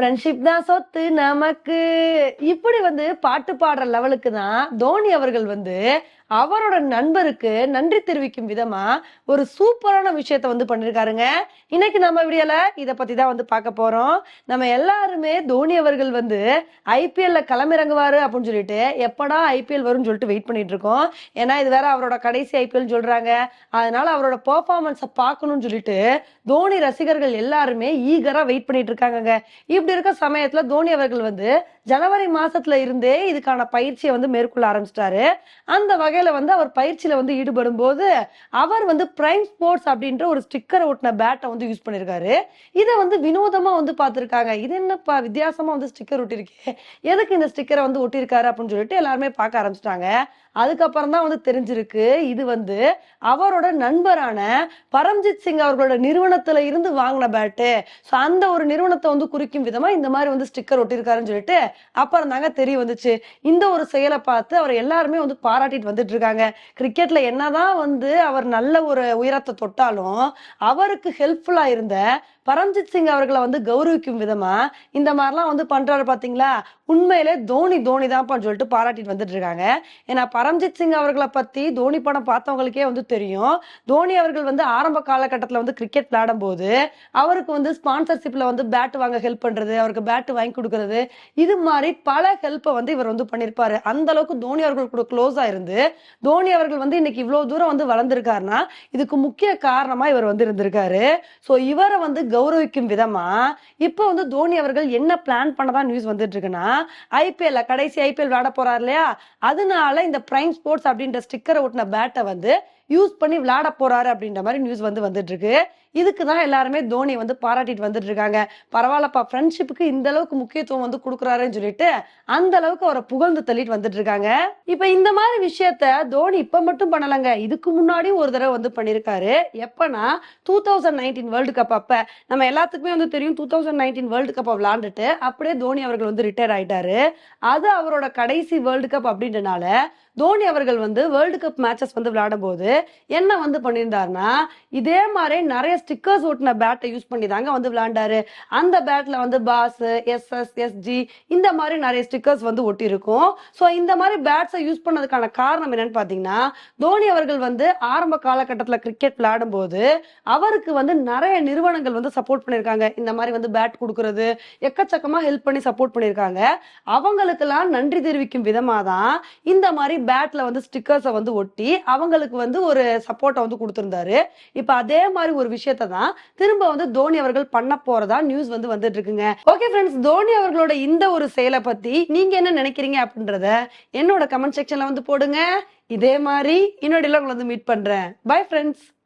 Friendship தான் சொத்து நமக்கு. இப்படி வந்து பாட்டு பாடுற லெவலுக்கு தான் தோனி அவர்கள் வந்து அவரோட நண்பருக்கு நன்றி தெரிவிக்கும் விதமா ஒரு சூப்பரான விஷயத்த வந்து பண்ணிருக்காருங்க. இன்னைக்கு நம்ம வீடியோல இதை பத்தி தான் வந்து பார்க்க போறோம். நம்ம எல்லாருமே தோனி அவர்கள் வந்து ஐபிஎல்ல களமிறங்குவாரு அப்படின்னு சொல்லிட்டு எப்படா ஐபிஎல் வரும்னு சொல்லிட்டு வெயிட் பண்ணிட்டு இருக்கோம். ஏன்னா இது வேற அவரோட கடைசி ஐபிஎல் சொல்றாங்க. அதனால அவரோட பெர்ஃபார்மன்ஸை பார்க்கணும்னு சொல்லிட்டு தோனி ரசிகர்கள் எல்லாருமே ஈகரா வெயிட் பண்ணிட்டு இருக்காங்கங்க. இப்படி இருக்க சமயத்துல தோனி அவர்கள் வந்து ஜனவரி மாசத்துல இருந்தே இதுக்கான பயிற்சியை வந்து மேற்கொள்ள ஆரம்பிச்சிட்டாரு. அந்த வகையில வந்து அவர் பயிற்சியில வந்து ஈடுபடும் போது அவர் வந்து பிரைம் ஸ்போர்ட்ஸ் அப்படின்ற ஒரு ஸ்டிக்கர் ஒட்டின பேட்டை வந்து யூஸ் பண்ணிருக்காரு. இதை வந்து வினோதமா வந்து பார்த்திருக்காங்க. இது என்னப்பா வித்தியாசமா வந்து ஸ்டிக்கர் ஒட்டிருக்கே. எதுக்கு இந்த ஸ்டிக்கரை வந்து ஒட்டியிருக்காரு அப்படின்னு சொல்லிட்டு எல்லாருமே பார்க்க ஆரம்பிச்சிட்டாங்க. அதுக்கப்புறம் தான் வந்து தெரிஞ்சிருக்கு. இது வந்து அவரோட நண்பரான பரம்ஜித் சிங் அவர்களோட நிறுவனத்துல இருந்து வாங்கின பேட்டு ஸோ அந்த ஒரு நிறுவனத்தை வந்து குறிக்கும் விதம் இந்த மாதிரி வந்து ஸ்டிக்கர் ஒட்டியிருக்காருன்னு சொல்லிட்டு அப்புறம் தாங்க தெரிய வந்துச்சு. இந்த ஒரு செயலை பார்த்து அவர் எல்லாருமே வந்து பாராட்டிட்டு வந்துட்டு இருக்காங்க. கிரிக்கெட்ல என்னதான் வந்து அவர் நல்ல ஒரு உயரத்தை தொட்டாலும் அவருக்கு ஹெல்ப்ஃபுல்லா இருந்த பரம்ஜித் சிங் அவர்களை வந்து கௌரவிக்கும் விதமா இந்த மாதிரிலாம் வந்து பண்றாரு பாத்தீங்களா? உண்மையிலே தோனி தோனி தான்ப்பான்னு சொல்லிட்டு பாராட்டிட்டு வந்துட்டு இருக்காங்க. ஏன்னா பரம்ஜித் சிங் அவர்களை பத்தி தோனி படம் பார்த்தவங்களுக்கே வந்து தெரியும். தோனி அவர்கள் வந்து ஆரம்ப காலகட்டத்தில் வந்து கிரிக்கெட் விளையாடும் போது அவருக்கு வந்து ஸ்பான்சர்ஷிப்ல வந்து பேட் வாங்க ஹெல்ப் பண்றது அவருக்கு பேட் வாங்கி கொடுக்கறது இது மாதிரி பல ஹெல்ப்பை வந்து இவர் வந்து பண்ணியிருப்பாரு அந்த அளவுக்கு தோனி அவர்கள் கூட க்ளோஸ் இருந்து தோனி அவர்கள் வந்து இன்னைக்கு இவ்வளவு தூரம் வந்து வளர்ந்துருக்காருன்னா இதுக்கு முக்கிய காரணமா இவர் வந்து இருந்திருக்காரு. ஸோ இவரை வந்து கௌரவிக்கும் விதமா இப்போ வந்து தோனி அவர்கள் என்ன பிளான் பண்ணதான் நியூஸ் வந்துட்டு இருக்குன்னா ஐபிஎல்ல கடைசி ஐபிஎல் விளையாட போறாரு இல்லையா? அதனால இந்த பிரைம் ஸ்போர்ட்ஸ் அப்படின்ற ஸ்டிக்கரை ஒட்டின பேட்டை வந்து யூஸ் பண்ணி விளையாட போறாரு அப்படின்ற மாதிரி நியூஸ் வந்து வந்துட்டு இருக்கு இதுக்கு தான் எல்லாருமே தோனி வந்து பாராட்டிட்டு வந்துட்டு இருக்காங்க. பரவாயில்லப்பா ஃப்ரெண்ட்ஷிப்புக்கு இந்த அளவுக்கு முக்கியத்துவம் வந்து கொடுக்குறாருன்னு சொல்லிட்டு அந்த அளவுக்கு அவரை புகழ்ந்து தள்ளிட்டு வந்துட்டு இருக்காங்க. இப்ப இந்த மாதிரி விஷயத்த தோனி இப்ப மட்டும் பண்ணலங்க. இதுக்கு முன்னாடியும் ஒரு தடவை வந்து பண்ணிருக்காரு எப்பனா two thousand nineteen world cup அப்ப நம்ம எல்லாத்துக்குமே வந்து தெரியும் two thousand nineteen world cup விளையாண்டுட்டு அப்படியே தோனி அவர்கள் வந்து ரிட்டையர் ஆயிட்டாரு. அது அவரோட கடைசி வேர்ல்டு கப் அப்படின்றனால தோனி அவர்கள் வந்து வேர்ல்டு கப் மேட்சஸ் வந்து விளையாடும் போது என்ன வந்து பண்ணியிருந்தாருன்னா இதே மாதிரி நிறைய ஸ்டிக்கர்ஸ் ஒட்டின பேட்டை யூஸ் பண்ணி தாங்க வந்து விளையாண்டாரு. அந்த பேட்ல வந்து பாஸ் எஸ்எஸ் எஸ்ஜி இந்த மாதிரி நிறைய ஸ்டிக்கர்ஸ் வந்து ஒட்டி இருக்கும் ஸோ இந்த மாதிரி பேட்ஸை யூஸ் பண்ணதுக்கான காரணம் என்னன்னு பார்த்தீங்கன்னா தோனி அவர்கள் வந்து ஆரம்ப காலகட்டத்தில் கிரிக்கெட் விளையாடும் போது அவருக்கு வந்து நிறைய நிறுவனங்கள் வந்து சப்போர்ட் பண்ணியிருக்காங்க. இந்த மாதிரி வந்து பேட் கொடுக்கறது எக்கச்சக்கமாக ஹெல்ப் பண்ணி சப்போர்ட் பண்ணியிருக்காங்க. அவங்களுக்கெல்லாம் நன்றி தெரிவிக்கும் விதமாக தான் இந்த மாதிரி பேட்ல வந்து ஸ்டிக்கர்ஸை வந்து ஒட்டி அவங்களுக்கு வந்து ஒரு சப்போர்ட்டை வந்து கொடுத்துருந்தாரு. இப்போ அதே மாதிரி ஒரு விஷயத்தை தான் திரும்ப வந்து தோனி அவர்கள் பண்ண போறதா நியூஸ் வந்து வந்துட்டு இருக்குங்க. ஓகே ஃப்ரெண்ட்ஸ் தோனி அவர்களோட இந்த ஒரு செயலை பத்தி நீங்க என்ன நினைக்கிறீங்க அப்படின்றத என்னோட கமெண்ட் செக்ஷன்ல வந்து போடுங்க. இதே மாதிரி இன்னொரு உங்களை வந்து மீட் பண்றேன். Bye friends